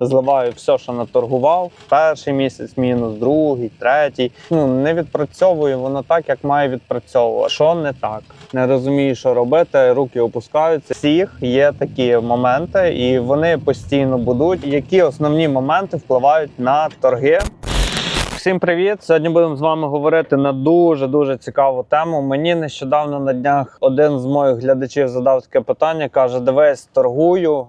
Зливаю все, що наторгував. Перший місяць, мінус, другий, третій. Ну не відпрацьовую воно так, як має відпрацьовувати. Що не так? Не розумію, що робити. Руки опускаються. Всіх є такі моменти, і вони постійно будуть. Які основні моменти впливають на торги? Всім привіт! Сьогодні будемо з вами говорити на дуже дуже цікаву тему. Мені нещодавно на днях один з моїх глядачів задав таке питання: каже: Дивись, торгую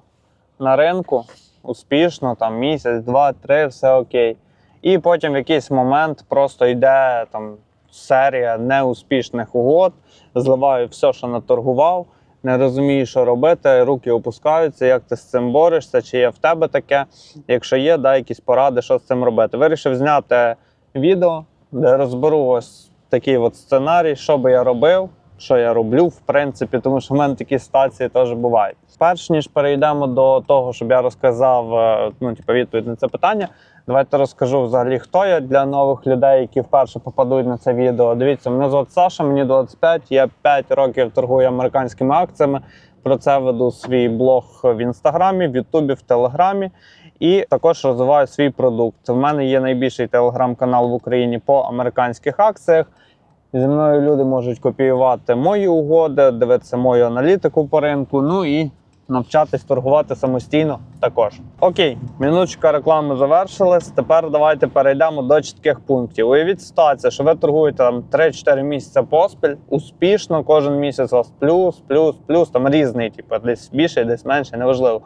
на ринку успішно, там місяць, два, три, все окей. І потім в якийсь момент просто йде там серія неуспішних угод, зливаю все, що наторгував. Не розумію, що робити, руки опускаються, як ти з цим борешся, чи є в тебе таке. Якщо є, дай якісь поради, що з цим робити. Вирішив зняти відео, де розберу ось такий от сценарій, що би я робив, що я роблю, в принципі, тому що в мене такі ситуації теж бувають. Перш ніж перейдемо до того, щоб я розказав е, ну, типу, відповідь на це питання. Давайте розкажу взагалі, хто я для нових людей, які вперше попадуть на це відео. Дивіться, мене звати Саша, мені 25, я 5 років торгую американськими акціями. Про це веду свій блог в інстаграмі, в Ютубі, в Телеграмі. І також розвиваю свій продукт. В мене є найбільший телеграм-канал в Україні по американських акціях. Зі мною люди можуть копіювати мої угоди, дивитися мою аналітику по ринку. Ну і навчатись торгувати самостійно також. Окей, минуточка реклами завершилась. Тепер давайте перейдемо до чітких пунктів. Уявіть ситуацію, що ви торгуєте там 3-4 місяці поспіль, успішно, кожен місяць у вас плюс, плюс, плюс, там різний, типу, десь більше, десь менше, неважливо.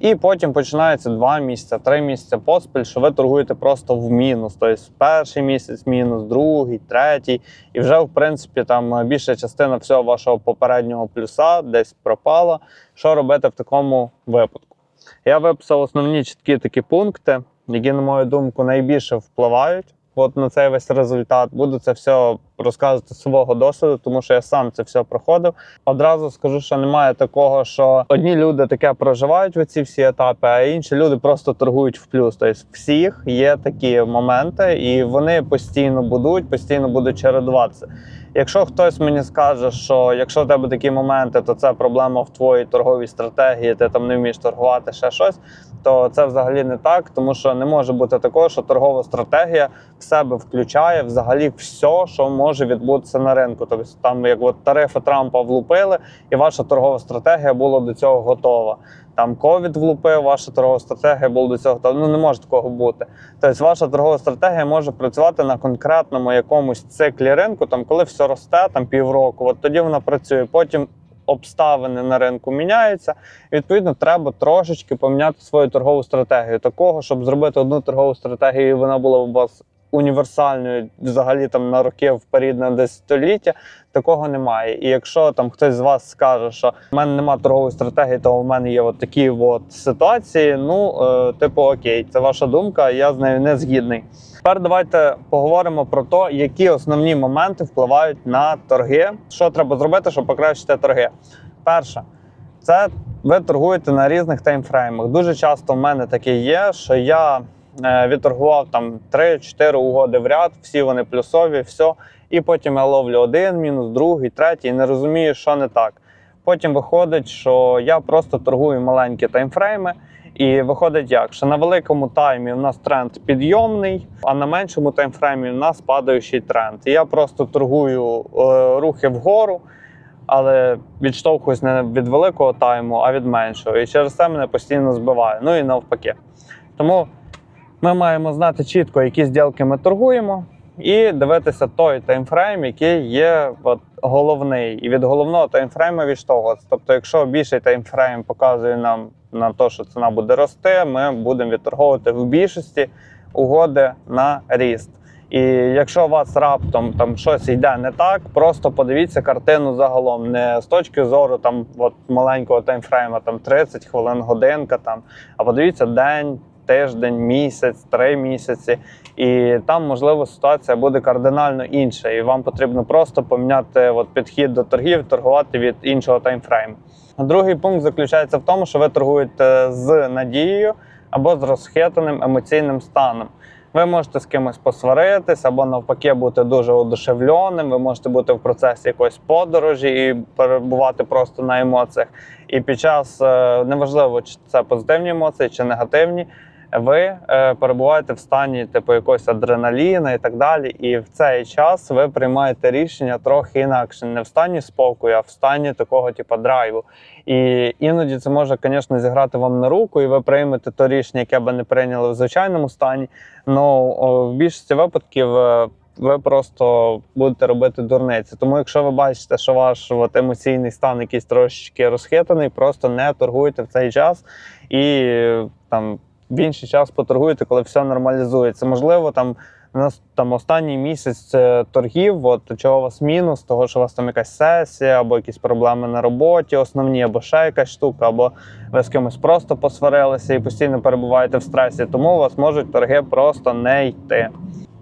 І потім починається 2 місяці, 3 місяці поспіль, що ви торгуєте просто в мінус. Тобто перший місяць мінус, другий, третій. І вже, в принципі, там більша частина всього вашого попереднього плюса десь пропала. Що робити в такому випадку? Я виписав основні чіткі такі пункти, які, на мою думку, найбільше впливають от на цей весь результат. Буду це все розказувати з свого досвіду, тому що я сам це все проходив. Одразу скажу, що немає такого, що одні люди таке проживають в ці всі етапи, а інші люди просто торгують в плюс. Тобто, всіх є такі моменти, і вони постійно будуть, постійно будуть чередуватися. Якщо хтось мені скаже, що якщо в тебе такі моменти, то це проблема в твоїй торговій стратегії, ти там не вмієш торгувати ще щось, то це взагалі не так, тому що не може бути такого, що торгова стратегія в себе включає взагалі все, що може відбутися на ринку. Тобто там, як от тарифи Трампа влупили, і ваша торгова стратегія була до цього готова. Там ковід влупив, ваша торгова стратегія була до цього готова. Ну не може такого бути. Тобто, ваша торгова стратегія може працювати на конкретному якомусь циклі ринку, там коли все росте, там півроку. От тоді вона працює. Потім обставини на ринку міняються. І, відповідно, треба трошечки поміняти свою торгову стратегію. Такого, щоб зробити одну торгову стратегію, і вона була у вас універсальною взагалі там на роки вперед на десятиліття. Такого немає. І якщо там хтось з вас скаже, що в мене немає торгової стратегії, то в мене є от такі от ситуації. Ну, е, типу, окей, це ваша думка, я з нею не згідний. Тепер давайте поговоримо про те, які основні моменти впливають на торги. Що треба зробити, щоб покращити торги? Перше, це ви торгуєте на різних таймфреймах. Дуже часто в мене таке є, що я відторгував там 3-4 угоди в ряд, всі вони плюсові, все. І потім я ловлю один, мінус, другий, третій, і не розумію, що не так. Потім виходить, що я просто торгую маленькі таймфрейми. І виходить як, що на великому таймі у нас тренд підйомний, а на меншому таймфреймі у нас падаючий тренд. І я просто торгую е, рухи вгору, але відштовхуюсь не від великого тайму, а від меншого. І через це мене постійно збиває. Ну і навпаки. Тому ми маємо знати чітко, які зділки ми торгуємо, і дивитися той таймфрейм, який є от, головний. І від головного таймфрейму відштовхуватися. Тобто, якщо більший таймфрейм показує нам на те, що ціна буде рости, ми будемо відторговувати в більшості угоди на ріст. І якщо у вас раптом там щось йде не так, просто подивіться картину загалом, не з точки зору там от маленького таймфрейма, там 30 хвилин, годинка, там, а подивіться день, тиждень, місяць, три місяці. І там, можливо, ситуація буде кардинально інша, і вам потрібно просто поміняти от, підхід до торгів, торгувати від іншого таймфрейму. Другий пункт заключається в тому, що ви торгуєте з надією або з розхитаним емоційним станом. Ви можете з кимось посваритись або навпаки бути дуже одушевленим. Ви можете бути в процесі якоїсь подорожі і перебувати просто на емоціях. І під час е, неважливо, чи це позитивні емоції чи негативні. Ви е, перебуваєте в стані типу якогось адреналіна і так далі. І в цей час ви приймаєте рішення трохи інакше, не в стані спокою, а в стані такого, типу, драйву. І іноді це може, звісно, зіграти вам на руку, і ви приймете то рішення, яке би не прийняли в звичайному стані. Ну в більшості випадків. е, Ви просто будете робити дурниці. Тому, якщо ви бачите, що ваш от, емоційний стан якийсь трошечки розхитаний, просто не торгуйте в цей час і там в інший час поторгуєте, коли все нормалізується. Можливо, там там останній місяць торгів, от чого у вас мінус, того що у вас там якась сесія, або якісь проблеми на роботі, основні, або ще якась штука, або ви з кимось просто посварилися і постійно перебуваєте в стресі. Тому у вас можуть торги просто не йти.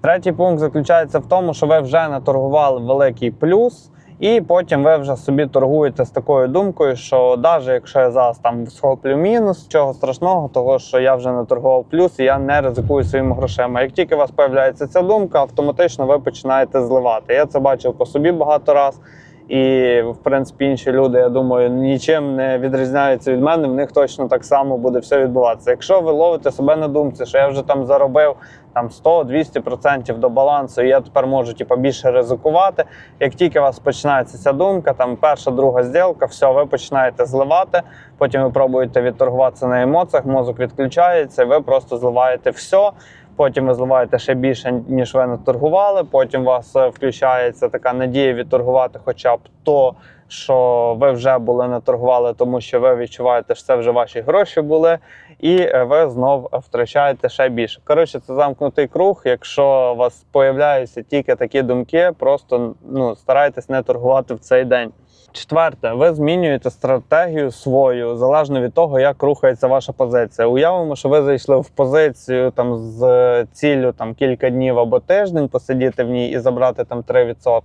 Третій пункт заключається в тому, що ви вже наторгували великий плюс. І потім ви вже собі торгуєте з такою думкою, що навіть якщо я зараз там схоплю мінус, чого страшного, того що я вже не торгував плюс і я не ризикую своїми грошима. Як тільки у вас з'являється ця думка, автоматично ви починаєте зливати. Я це бачив по собі багато разів. І, в принципі, інші люди, я думаю, нічим не відрізняються від мене. В них точно так само буде все відбуватися. Якщо ви ловите себе на думці, що я вже там заробив там 100-200% до балансу, і я тепер можу типу, більше ризикувати. Як тільки у вас починається ця думка, там перша, друга зділка, все, ви починаєте зливати. Потім ви пробуєте відторгуватися на емоціях, мозок відключається, ви просто зливаєте все. Потім ви зливаєте ще більше, ніж ви наторгували. Потім у вас е, включається така надія відторгувати, хоча б то, що ви вже були наторгували, тому що ви відчуваєте, що це вже ваші гроші були, і е, ви знов втрачаєте ще більше. Коротше, це замкнутий круг. Якщо у вас появляються тільки такі думки, просто ну старайтесь не торгувати в цей день. Четверте, ви змінюєте стратегію свою залежно від того, як рухається ваша позиція. Уявимо, що ви зайшли в позицію там з ціллю там кілька днів або тиждень посидіти в ній і забрати там 3%.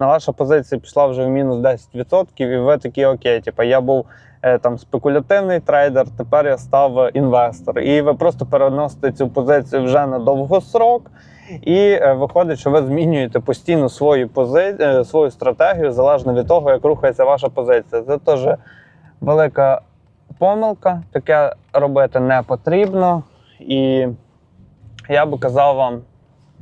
На ваша позиція пішла вже в мінус 10%, і ви такі окей, типу, я був е, там спекулятивний трейдер, тепер я став інвестор. І ви просто переносите цю позицію вже на довгосрок. І е, виходить, що ви змінюєте постійно свою пози... е, свою стратегію залежно від того, як рухається ваша позиція. Це теж велика помилка. Таке робити не потрібно. І я би казав вам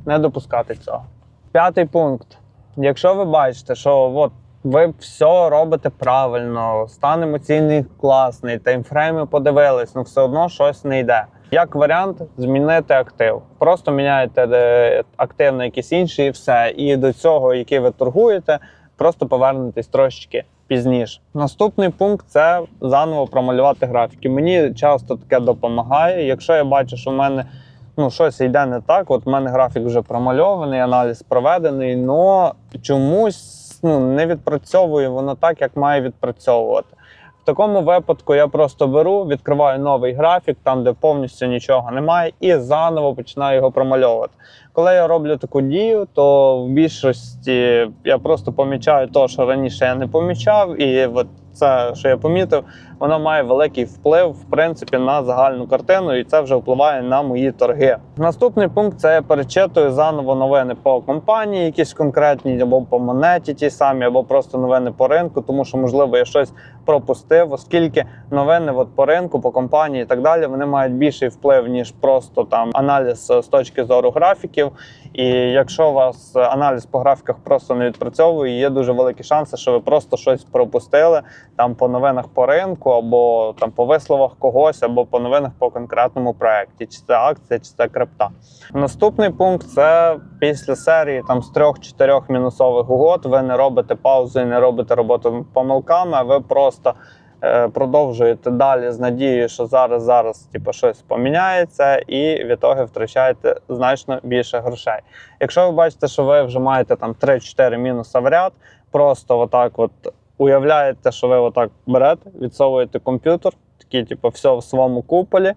не допускати цього. П'ятий пункт. Якщо ви бачите, що от ви все робите правильно, стан емоційний класний, таймфрейми подивились, ну все одно щось не йде. Як варіант, змінити актив. Просто міняєте е, актив на якийсь інший і все. І до цього, який ви торгуєте, просто повернетесь трошечки пізніше. Наступний пункт це заново промалювати графіки. Мені часто таке допомагає. Якщо я бачу, що в мене ну, щось йде не так, от в мене графік вже промальований, аналіз проведений, але чомусь ну, не відпрацьовує воно так, як має відпрацьовувати. Такому випадку я просто беру, відкриваю новий графік, там де повністю нічого немає, і заново починаю його промальовувати. Коли я роблю таку дію, то в більшості я просто помічаю те, що раніше я не помічав, і от це, що я помітив, воно має великий вплив в принципі на загальну картину, і це вже впливає на мої торги. Наступний пункт це я перечитую заново новини по компанії, якісь конкретні, або по монеті ті самі, або просто новини по ринку, тому що можливо я щось пропустив, оскільки новини от по ринку, по компанії і так далі, вони мають більший вплив ніж просто там аналіз е, з точки зору графіків. І якщо у вас е, аналіз по графіках просто не відпрацьовує, є дуже великі шанси, що ви просто щось пропустили там по новинах по ринку, або там по висловах когось, або по новинах по конкретному проекті, чи це акція, чи це крипта. Наступний пункт це після серії там з трьох-чотирьох мінусових угод. Ви не робите паузу і не робите роботу помилками, ви просто. Е, Продовжуєте далі з надією, що зараз зараз типу, щось поміняється, і в ітоги втрачаєте значно більше грошей. Якщо ви бачите, що ви вже маєте там 3-4 мінуса в ряд, просто отак от уявляєте, що ви отак берете, відсовуєте комп'ютер, такий, типу, все в своєму куполі,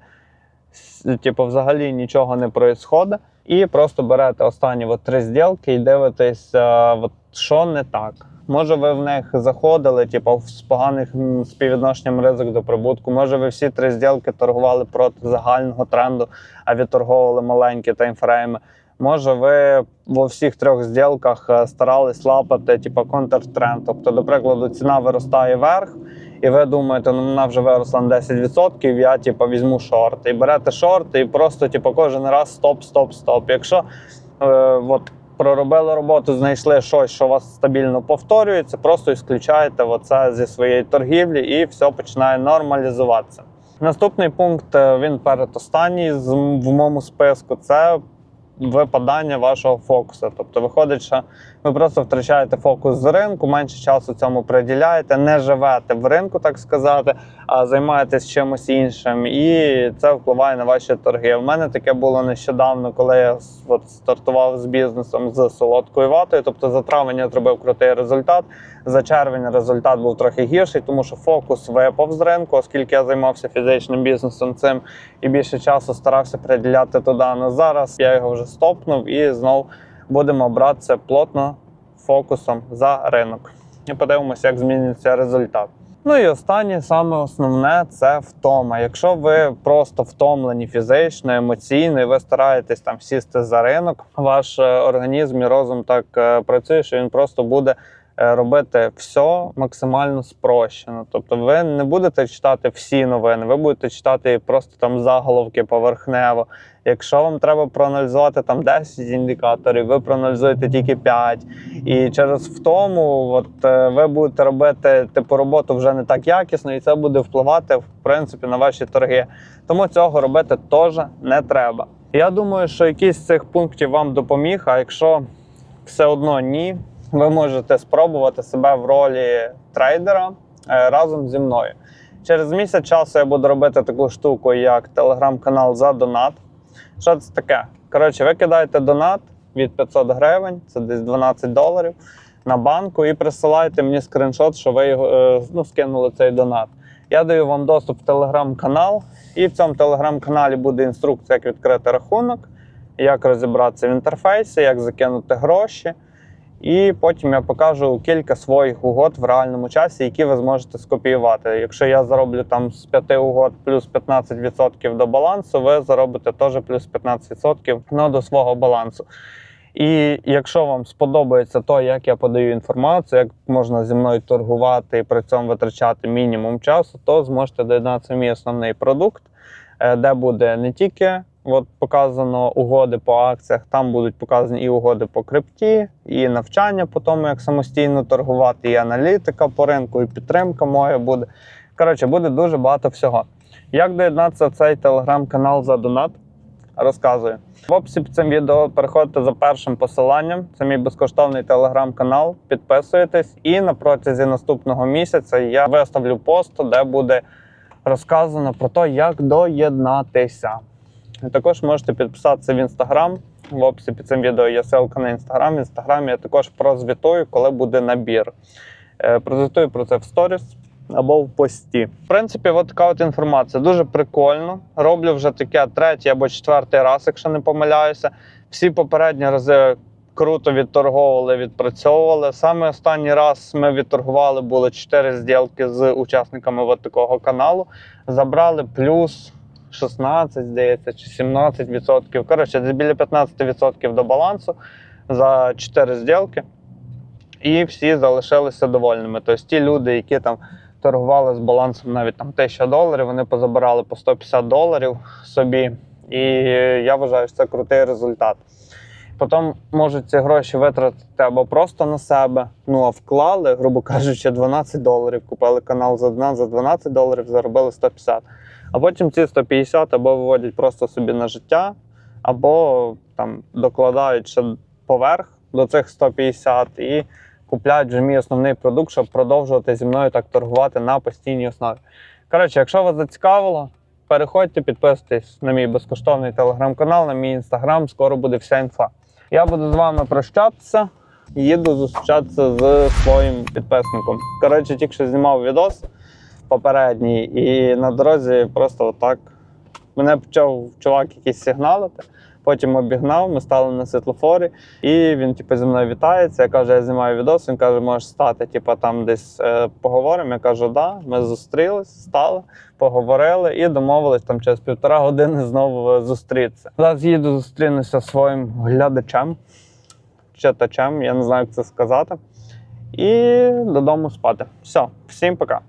типу, взагалі нічого не відбувається, і просто берете останні от три зділки і дивитесь, е, от, що не так. Може, ви в них заходили, типу, з поганих співвідношенням ризик до прибутку. Може, ви всі три зділки торгували проти загального тренду, а відторговували маленькі таймфрейми. Може, ви во всіх трьох зділках е, старались лапати, типу, контртренд. Тобто, до прикладу, ціна виростає вверх, і ви думаєте, ну вона вже виросла на 10%, я типу, візьму шорт. І берете шорт, і просто типу, кожен раз стоп, стоп, стоп. Якщо е, от, проробили роботу, знайшли щось, що у вас стабільно повторюється, просто ісключаєте оце зі своєї торгівлі і все починає нормалізуватися. Наступний пункт, е, він передостанній в моєму списку, це випадання вашого фокусу. Тобто виходить, що ви просто втрачаєте фокус з ринку, менше часу цьому приділяєте, не живете в ринку, так сказати, а займаєтесь чимось іншим, і це впливає на ваші торги. У мене таке було нещодавно, коли я от, стартував з бізнесом з солодкою ватою. Тобто за травень я зробив крутий результат. За червень результат був трохи гірший, тому що фокус випав з ринку, оскільки я займався фізичним бізнесом цим і більше часу старався приділяти туди. Но зараз я його вже стопнув і знов будемо братися плотно фокусом за ринок. І подивимося, як зміниться результат. Ну і останнє, саме основне це втома. Якщо ви просто втомлені фізично, емоційно, і ви стараєтесь там сісти за ринок, ваш е, організм і розум так е, працює, що він просто буде робити все максимально спрощено. Тобто, ви не будете читати всі новини, ви будете читати просто там заголовки поверхнево. Якщо вам треба проаналізувати там 10 індикаторів, ви проаналізуєте тільки 5. І через втому, от е, ви будете робити типу роботу вже не так якісно, і це буде впливати в принципі на ваші торги. Тому цього робити теж не треба. Я думаю, що якийсь з цих пунктів вам допоміг. А якщо все одно ні, ви можете спробувати себе в ролі трейдера е, разом зі мною. Через місяць часу я буду робити таку штуку, як телеграм-канал за донат. Що це таке? Коротше, ви кидаєте донат від 500 гривень, це десь 12 доларів, на банку і присилаєте мені скріншот, що ви його е, ну, скинули цей донат. Я даю вам доступ в телеграм-канал, і в цьому телеграм-каналі буде інструкція, як відкрити рахунок, як розібратися в інтерфейсі, як закинути гроші. І потім я покажу кілька своїх угод в реальному часі, які ви зможете скопіювати. Якщо я зароблю там з 5 угод плюс 15% до балансу, ви заробите теж плюс 15% ну, до свого балансу. І якщо вам сподобається то, як я подаю інформацію, як можна зі мною торгувати і при цьому витрачати мінімум часу, то зможете доєднатися мій основний продукт, е, де буде не тільки от показано угоди по акціях, там будуть показані і угоди по крипті, і навчання по тому, як самостійно торгувати, і аналітика по ринку, і підтримка моя буде. Коротше, буде дуже багато всього. Як доєднатися в цей телеграм-канал за донат? Розказую. В описі під цим відео переходите за першим посиланням. Це мій безкоштовний телеграм-канал. Підписуєтесь, і на протязі наступного місяця я виставлю пост, де буде розказано про те, як доєднатися. Також можете підписатися в інстаграм. В описі під цим відео є ссылка на інстаграм. В інстаграмі я також прозвітую, коли буде набір. Е, Прозвітую про це в сторіс або в пості. В принципі, от така от інформація. Дуже прикольно. Роблю вже таке третій або четвертий раз, якщо не помиляюся. Всі попередні рази круто відторговували, відпрацьовували. Саме останній раз ми відторгували було 4 зділки з учасниками от такого каналу. Забрали плюс 16, здається, чи 17 відсотків. Коротше, десь біля 15 відсотків до балансу за 4 зділки. І всі залишилися довольними. Тобто ті люди, які там торгували з балансом навіть там 1000 доларів, вони позабирали по 150 доларів собі. І я вважаю, що це крутий результат. Потім можуть ці гроші витратити або просто на себе, ну а вклали, грубо кажучи, 12 доларів. Купили канал за 12 доларів, заробили 150. А потім ці 150 або виводять просто собі на життя, або там докладають ще поверх до цих 150 і купляють вже мій основний продукт, щоб продовжувати зі мною так торгувати на постійній основі. Коротше, якщо вас зацікавило, переходьте, підписуйтесь на мій безкоштовний телеграм-канал, на мій інстаграм, скоро буде вся інфа. Я буду з вами прощатися. Їду зустрічатися з своїм підписником. Коротше, тільки що знімав відос попередній, і на дорозі просто отак мене почав чувак якийсь сигналити. Потім обігнав, ми стали на світлофорі, і він типу, зі мною вітається. Я кажу, я знімаю відос. Він каже, можеш стати, типу, там десь е, поговоримо. Я кажу, да. Ми зустрілись, стали, поговорили і домовились там через півтора години знову зустрітися. Зараз їду зустрінуся зі своїм глядачем, читачем, я не знаю, як це сказати. І додому спати. Все, всім пока.